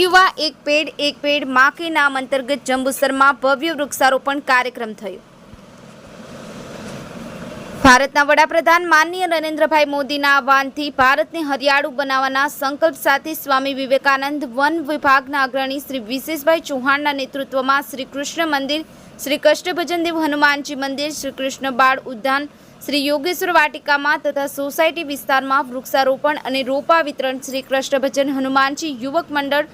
યુવા એક પેડ એક પેડમાં કે નામ અંતર્ગત જંબુસરમાં ભવ્ય વૃક્ષારોપણ કાર્યક્રમ થયો. ભારતના વડાપ્રધાન માનનીય નરેન્દ્રભાઈ મોદીના આહવાનથી ભારતને હરિયાળું બનાવવાના સંકલ્પ સાથે સ્વામી વિવેકાનંદ વન વિભાગના અગ્રણી શ્રી વિશેષભાઈ ચૌહાણના નેતૃત્વમાં શ્રી કૃષ્ણ મંદિર, શ્રી કષ્ટભજનદેવ હનુમાનજી મંદિર, શ્રી કૃષ્ણ બાળ ઉદ્યાન, શ્રી યોગેશ્વર વાટિકામાં તથા સોસાયટી વિસ્તારમાં વૃક્ષારોપણ અને રોપા વિતરણ, શ્રી કૃષ્ણભજન હનુમાનજી યુવક મંડળ,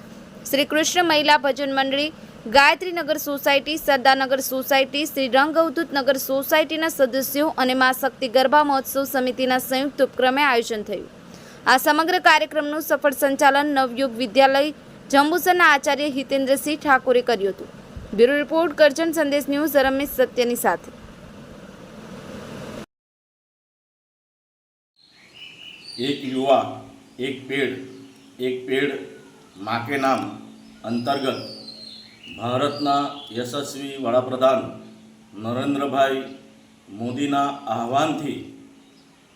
શ્રી કૃષ્ણ મહિલા ભજન મંડળી ગાયત્રીનગર સોસાયટી, સરદારનગર સોસાયટી શ્રી રંગ રંગઅવધૂતનગર સોસાયટીના સદસ્યો અને મા શક્તિ ગરબા મહોત્સવ સમિતિના સંયુક્ત ઉપક્રમે આયોજન થયું. આ સમગ્ર કાર્યક્રમનું સફળ સંચાલન નવયુગ વિદ્યાલય જંબુસરના આચાર્ય હિતેન્દ્રસિંહ ઠાકોરે કર્યું હતું. બ્યુરો રિપોર્ટ, કરજણ સંદેશ ન્યૂઝ, રમેશ સત્યની સાથે. એક યુવા, એક પેડ એક પેડ, માકે નામ, અંતર્ગત ભારતના યશસ્વી વડાપ્રધાન નરેન્દ્રભાઈ મોદીના આહવાનથી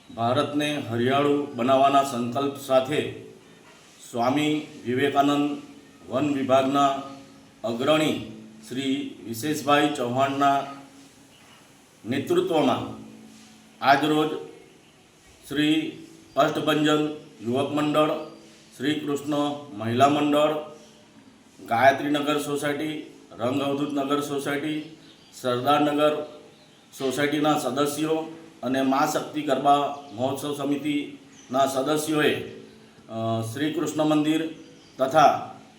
ભારતને હરિયાળું બનાવવાના સંકલ્પ સાથે સ્વામી વિવેકાનંદ વન વિભાગના અગ્રણી શ્રી વિશેષભાઈ ચૌહાણના નેતૃત્વમાં આજરોજ શ્રી અષ્ટભંજન યુવક મંડળ, શ્રી કૃષ્ણ મહિલા મંડળ ગાયત્રીનગર સોસાયટી રંગ અવધૂત નગર સોસાયટી સરદારનગર સોસાયટીના સદસ્યો અને મા શક્તિ ગરબા મહોત્સવ સમિતિના સદસ્યોએ શ્રી કૃષ્ણ મંદિર તથા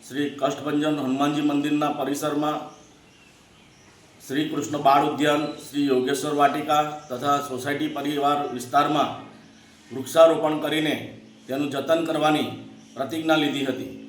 શ્રી કષ્ટભંજન હનુમાનજી મંદિરના પરિસરમાં શ્રી કૃષ્ણ બાળ ઉદ્યાન, શ્રી યોગેશ્વર વાટિકા તથા સોસાયટી પરિવાર વિસ્તારમાં વૃક્ષારોપણ કરીને તેનું જતન કરવાની પ્રતિજ્ઞા લીધી હતી.